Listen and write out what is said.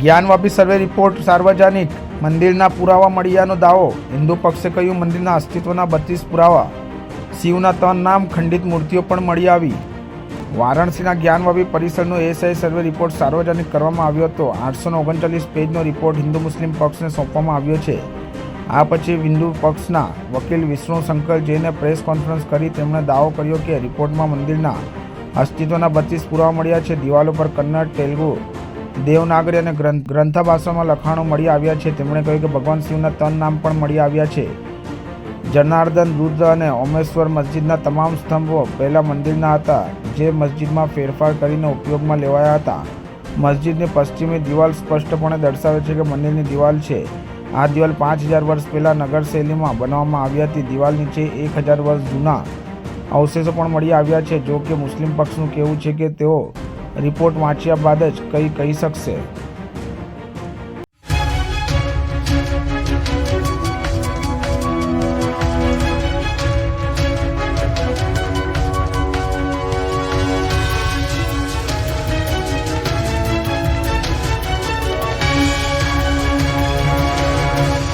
જ્ઞાનવાપી સર્વે report સાર્વજનિક. મંદિરના પુરાવા મળ્યાનો દાવો. હિન્દુ પક્ષે કહ્યું, મંદિરના અસ્તિત્વના બત્રીસ પુરાવા. શિવના ત્રણ નામ, ખંડિત મૂર્તિઓ પણ મળી આવી. વારાણસીના જ્ઞાનવાપી પરિસરનો એસઆઈ સર્વે રિપોર્ટ સાર્વજનિક કરવામાં આવ્યો હતો. આઠસો ઓગણચાલીસ પેજનો રિપોર્ટ હિન્દુ મુસ્લિમ પક્ષને સોંપવામાં આવ્યો છે. આ પછી હિન્દુ પક્ષના વકીલ વિષ્ણુ શંકર જૈને પ્રેસ કોન્ફરન્સ કરી તેમણે દાવો કર્યો કે રિપોર્ટમાં મંદિરના અસ્તિત્વના બત્રીસ પુરાવા મળ્યા છે. દિવાલો પર કન્નડ, તેલુગુ દેવનાગરી અને ગ્રંથ ગ્રંથ ભાષામાં લખાણો મળી આવ્યા છે. તેમણે કહ્યું કે ભગવાન શિવના ત્રણ નામ પણ મળી આવ્યા છે. જનાર્દન, રુદ્ર અને ઓમેશ્વર મસ્જિદના તમામ સ્તંભો પહેલા મંદિરના હતા, જે મસ્જિદમાં ફેરફાર કરીને ઉપયોગમાં લેવાયા હતા. મસ્જિદની પશ્ચિમી દિવાલ સ્પષ્ટપણે દર્શાવે છે કે મંદિરની દિવાલ છે. આ દિવાલ પાંચ હજાર વર્ષ પહેલાં નગર શૈલીમાં બનાવવામાં આવી હતી. દિવાલ નીચે એક હજાર વર્ષ જૂના અવશેષો પણ મળી આવ્યા છે. જો કે મુસ્લિમ પક્ષનું કહેવું છે કે તેઓ રિપોર્ટ વાંચ્યા બાદ જ કંઈ કહી શકશે.